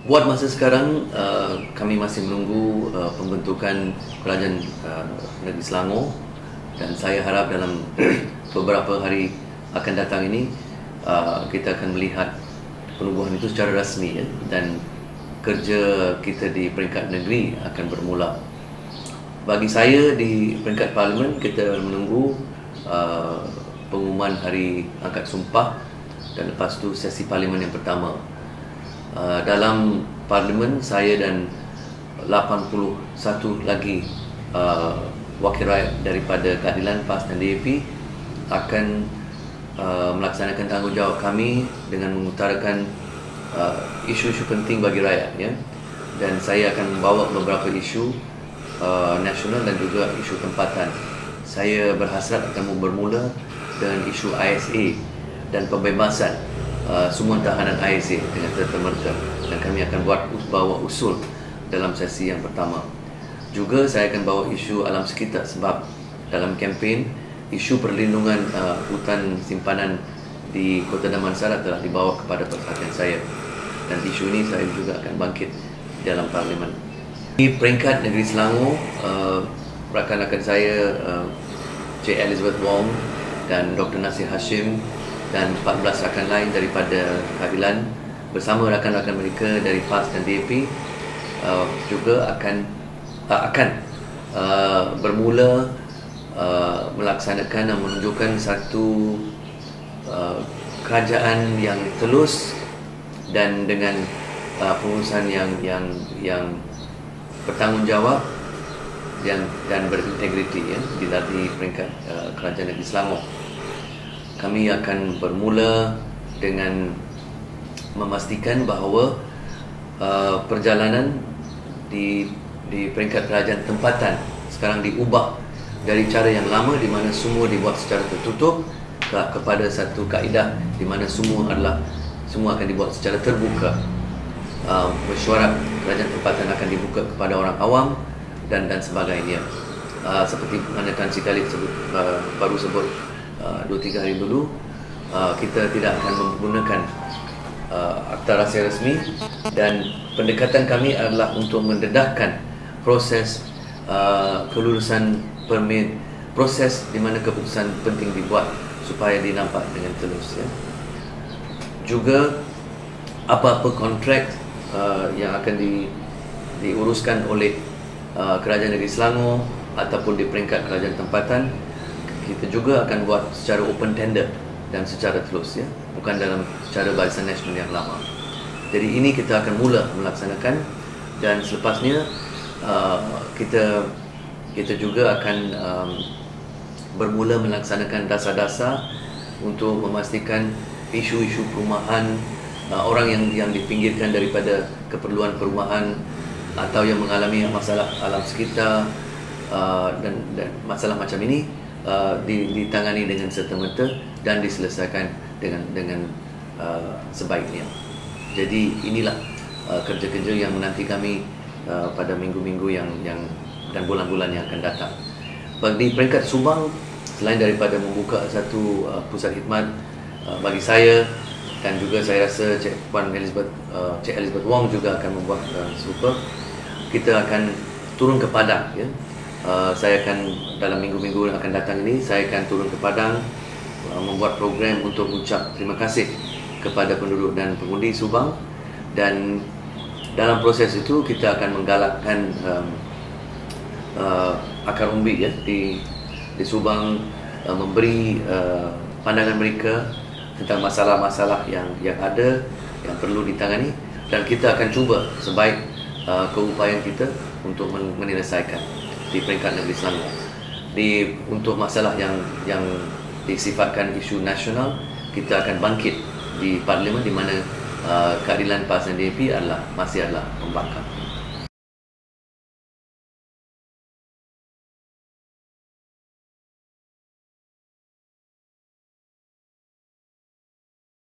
Buat masa sekarang uh, kami masih menunggu uh, pembentukan kerajaan uh, negeri Selangor dan saya harap dalam beberapa hari akan datang ini uh, kita akan melihat penubuhan itu secara rasmi ya, dan kerja kita di peringkat negeri akan bermula. Bagi saya di peringkat parlimen kita menunggu uh, pengumuman hari angkat sumpah dan lepas tu sesi parlimen yang pertama. Uh, dalam parlimen saya dan 81 lagi uh, wakil rakyat daripada keadilan PAS dan DAP akan uh, melaksanakan tanggungjawab kami dengan mengutarakan uh, isu-isu penting bagi rakyat ya. Dan saya akan membawa beberapa isu uh, nasional dan juga isu tempatan. Saya berhasrat akan bermula dengan isu ISA dan pembebasan Uh, semua tahanan ISA dengan serta-merta dan kami akan buat bawa usul dalam sesi yang pertama. Juga saya akan bawa isu alam sekitar sebab dalam kempen isu perlindungan uh, hutan simpanan di Kota Damansara telah dibawa kepada perhatian saya dan isu ini saya juga akan bangkit dalam parlimen. Di peringkat negeri Selangor, uh, rakan-rakan saya uh, Cik Elizabeth Wong dan Dr. Nasir Hashim dan 14 rakan lain daripada keadilan bersama rakan-rakan mereka dari PAS dan DAP uh, juga akan uh, akan uh, bermula uh, melaksanakan dan menunjukkan satu uh, kerajaan yang telus dan dengan uh, pengurusan yang yang yang bertanggungjawab yang dan berintegriti ya di di peringkat uh, kerajaan negeri Selangor kami akan bermula dengan memastikan bahawa uh, perjalanan di di peringkat kerajaan tempatan sekarang diubah dari cara yang lama di mana semua dibuat secara tertutup ke, kepada satu kaedah di mana semua adalah semua akan dibuat secara terbuka. Uh, mesyuarat kerajaan tempatan akan dibuka kepada orang awam dan dan sebagainya. Uh, seperti mana Tan Sri Khalid sebut, uh, baru sebut Uh, dua tiga hari dulu uh, kita tidak akan menggunakan uh, akta rahsia resmi dan pendekatan kami adalah untuk mendedahkan proses uh, kelulusan permit proses di mana keputusan penting dibuat supaya dinampak dengan telus ya. juga apa-apa kontrak uh, yang akan di, diuruskan oleh uh, kerajaan negeri Selangor ataupun di peringkat kerajaan tempatan kita juga akan buat secara open tender dan secara telus ya. Bukan dalam secara barisan nasional yang lama. Jadi ini kita akan mula melaksanakan dan selepasnya uh, kita kita juga akan um, bermula melaksanakan dasar-dasar untuk memastikan isu-isu perumahan uh, orang yang yang dipinggirkan daripada keperluan perumahan atau yang mengalami masalah alam sekitar uh, dan, dan masalah macam ini uh, ditangani dengan serta-merta dan diselesaikan dengan dengan uh, sebaiknya. Jadi inilah uh, kerja-kerja yang menanti kami uh, pada minggu-minggu yang yang dan bulan-bulan yang akan datang. Bagi peringkat Subang selain daripada membuka satu uh, pusat khidmat uh, bagi saya dan juga saya rasa Cik Puan Elizabeth uh, Cik Elizabeth Wong juga akan membuat uh, super kita akan turun ke Padang ya Uh, saya akan dalam minggu-minggu yang akan datang ini saya akan turun ke Padang uh, membuat program untuk ucap terima kasih kepada penduduk dan pengundi Subang. Dan dalam proses itu kita akan menggalakkan um, uh, akar umbi ya di di Subang uh, memberi uh, pandangan mereka tentang masalah-masalah yang yang ada yang perlu ditangani. Dan kita akan cuba sebaik uh, keupayaan kita untuk menyelesaikan di peringkat negeri Selangor. Di untuk masalah yang yang disifatkan isu nasional, kita akan bangkit di parlimen di mana uh, keadilan PAS DAP adalah masih adalah pembangkang.